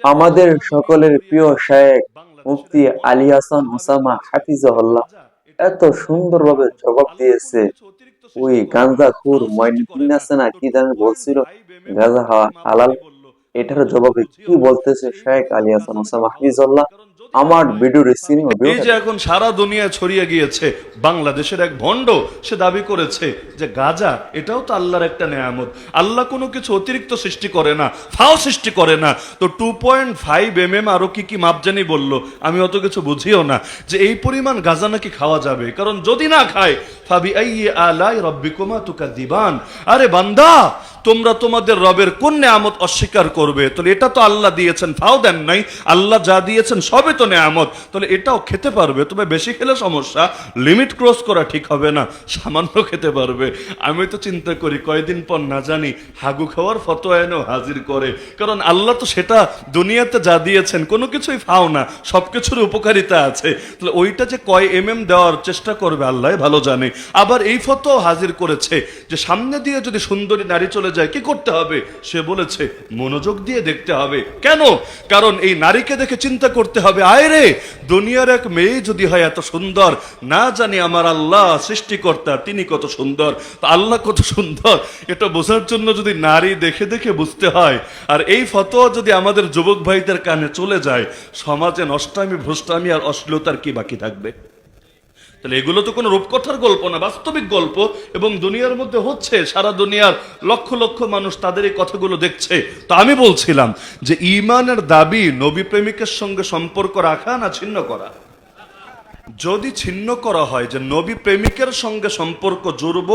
আমাদের সকলের প্রিয় শায়েক মুফতি আলী হাসান ওসামা হাফিজাহুল্লাহ এত সুন্দরভাবে জবাব দিয়েছে। ওই গাঁজা খুর ময়নুদ্দিন না, কি জানি বলছিল, গাঁজা হালাল। এটার জবাবে কি বলতেছে শেখ আলী হাসান ওসামা হাফিজাল্লাহ আমার ভিডিওর সিনেমা এই যে এখন সারা দুনিয়া ছড়িয়ে গিয়েছে বাংলাদেশের এক ভণ্ড সে দাবি করেছে যে গাজা এটাও তো আল্লাহর একটা নেয়ামত। আল্লাহ কোনো কিছু অতিরিক্ত সৃষ্টি করে না ফাও সৃষ্টি করে না। তো two point five M M আরও কি কি মাপজানি বলল আমি অত কিছু বুঝিও না। যে এই পরিমাণ গাজা নাকি খাওয়া যাবে? কারণ যদি না খায় ফাবি আইয়ে আলাই রব্বিকুমা তুকা দিবান আরে বান্দা তোমরা তোমাদের রবের কোন নেয়ামত অস্বীকার করবে? তাহলে এটা তো আল্লাহ দিয়েছেন, ফাও দেন নাই। আল্লাহ যা দিয়েছেন সবে তো নেয়ামত। তাহলে এটাও খেতে পারবে? তবে বেশি খেলে সমস্যা লিমিট ক্রস করা ঠিক হবে না, সামান্য খেতে পারবে। আমি তো চিন্তা করি, কয়দিন পর না জানি, হাগু খাওয়ার ফতোয়া এনেও হাজির করে। কারণ আল্লাহ তো সেটা দুনিয়াতে যা দিয়েছেন, কোনো কিছুই ফাও না সব কিছুর উপকারিতা আছে। তাহলে ওইটা যে কয় এম এম দেওয়ার চেষ্টা করবে, আল্লাহ ভালো জানে। আবার এই ফতোয়া হাজির করেছে, যে সামনে দিয়ে যদি সুন্দরী নারী চলে যায়, কি করতে হবে? সে বলেছে, মনোযোগ দিয়ে দেখতে হবে। কেন? কারণ এই নারীকে দেখে চিন্তা করতে হবে, আয় রে, দুনিয়ার এক মেয়ে যদি হয় এত সুন্দর, না জানি আমার আল্লাহ সৃষ্টিকর্তা, তিনি কত সুন্দর আল্লাহ কত সুন্দর। এটা বোঝার জন্য যদি নারী দেখে দেখে বুঝতে হয়, আর এই ফতোয়া যদি আমাদের যুবক ভাইদের কানে চলে যায়, সমাজে নষ্টামি, ভ্রষ্টামি আর অশ্লীলতার কি বাকি থাকবে? তাহলে এগুলো তো কোনো রূপকথার গল্প না, বাস্তবিক গল্প, এবং দুনিয়ার মধ্যে হচ্ছে সারা দুনিয়ার লক্ষ লক্ষ মানুষ তাদের এই কথাগুলো দেখছে। তো আমি বলছিলাম যে ইমানের দাবি নবী প্রেমিকের সঙ্গে সম্পর্ক রাখা না ছিন্ন করা? যদি ছিন্ন করা হয় যে নবী প্রেমিকের সঙ্গে সম্পর্ক জুড়ব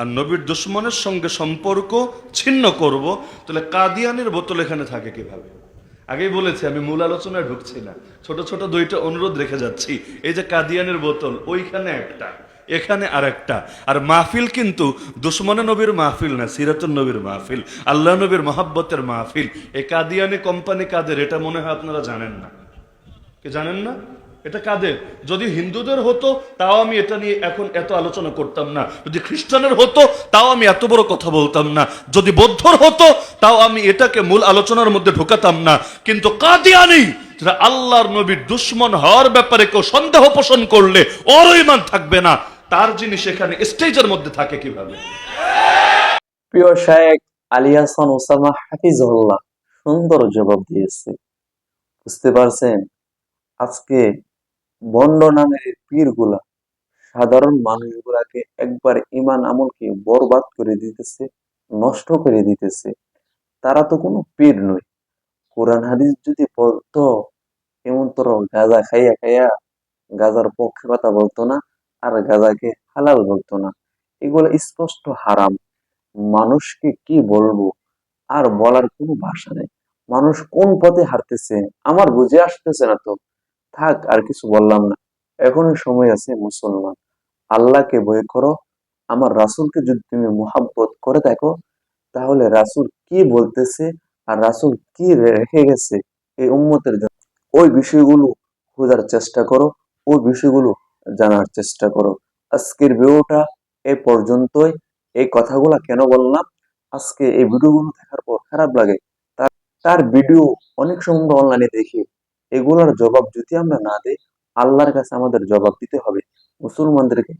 আর নবীর দুশ্মনের সঙ্গে সম্পর্ক ছিন্ন করব, তাহলে কাদিয়ানের বোতল এখানে থাকে কীভাবে? আগেই বলেছি, আমি মূল আলোচনায় ঢুকছি না। ছোট ছোট দুইটা অনুরোধ রেখে যাচ্ছি। এই যে কাদিয়ানের বোতল, ওইখানে একটা, এখানে আর একটা আর মাহফিল কিন্তু দুশ্মনে নবীর মাহফিল না সিরাতুল নবীর মাহফিল, আল্লাহ নবীর মহাব্বতের মাহফিল। এই কাদিয়ানি কোম্পানি কাদের, এটা মনে হয় আপনারা জানেন না। কি জানেন না? এটা কাদের? যদি হিন্দুদের হতো, তাও আমি এটা নিয়ে এখন এত আলোচনা করতাম না। যদি খ্রিস্টানের হতো, তাও আমি এত বড় কথা বলতাম না। যদি বৌদ্ধর হতো, তাও আমি এটাকে মূল আলোচনার মধ্যে ঢোকাতাম না। কিন্তু কাদিয়ানি, যারা আল্লাহর নবীর দুশ্মন হওয়ার ব্যাপারে কেউ সন্দেহ পোষণ করলে, ওর ইমান থাকবে না। তার জিনিস এখানে স্টেজের মধ্যে থাকে কীভাবে? প্রিয় শায়েক আলী ওসামা হাফিজুল্লাহ সুন্দর জবাব দিয়েছে। বুঝতে পারছেন? আজকে বন্ড নামের পীরগুলা সাধারণ মানুষগুলাকে একবার ইমান আমলকে বরবাদ করে দিতেছে, নষ্ট করে দিতেছে। তারা তো কোনো পীর নয়। কোরআন হাদিস যদি বলতো এমন তোর গাঁজা খাইয়া খাইয়া গাজার পক্ষে কথা বলতো না, আর গাজাকে হালাল বলতো না। এগুলো স্পষ্ট হারাম। মানুষকে কি বলব? আর বলার কোনো ভাষা নেই। মানুষ কোন পথে হারতেছে আমার বুঝে আসতেছে না তো। থাক, আর কিছু বললাম না। এখন সময় আছে মুসলমান। আল্লাহকে ভয় করো, আমার রাসূলকে যদি তুমি মোহাব্বত করে থাকো তাহলে রাসূল কি বলতেছে আর রাসূল কি রেখে গেছে এই উম্মতের জন্য? ওই বিষয়গুলো খোঁজার চেষ্টা করো, ওই বিষয়গুলো জানার চেষ্টা করো। আজকের ভিডিওটা এ পর্যন্তই। এই কথাগুলা কেন বললাম? আজকে এই ভিডিওগুলো দেখার পর খারাপ লাগে। তার তার ভিডিও অনেক সময় অনলাইনে দেখি। এগুলোর জবাব যদি আমরা না দিই, আল্লাহর কাছে আমাদের জবাব দিতে হবে। মুসলমানদেরকে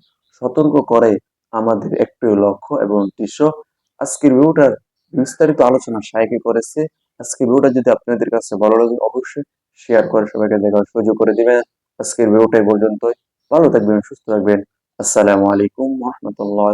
সতর্ক করে আমাদের একটি লক্ষ্য এবং উদ্দেশ্য। আজকের ভিডিওটার বিস্তারিত আলোচনা সাইকে করেছে। আজকের ভিডিওটা যদি আপনাদের কাছে ভালো লাগে, অবশ্যই শেয়ার করে সবাইকে দেখার সুযোগ করে দিবেন। আজকের ভিডিওটা এই পর্যন্তই। ভালো থাকবেন, সুস্থ থাকবেন। আসসালামু আলাইকুম রহমতুল্লাহ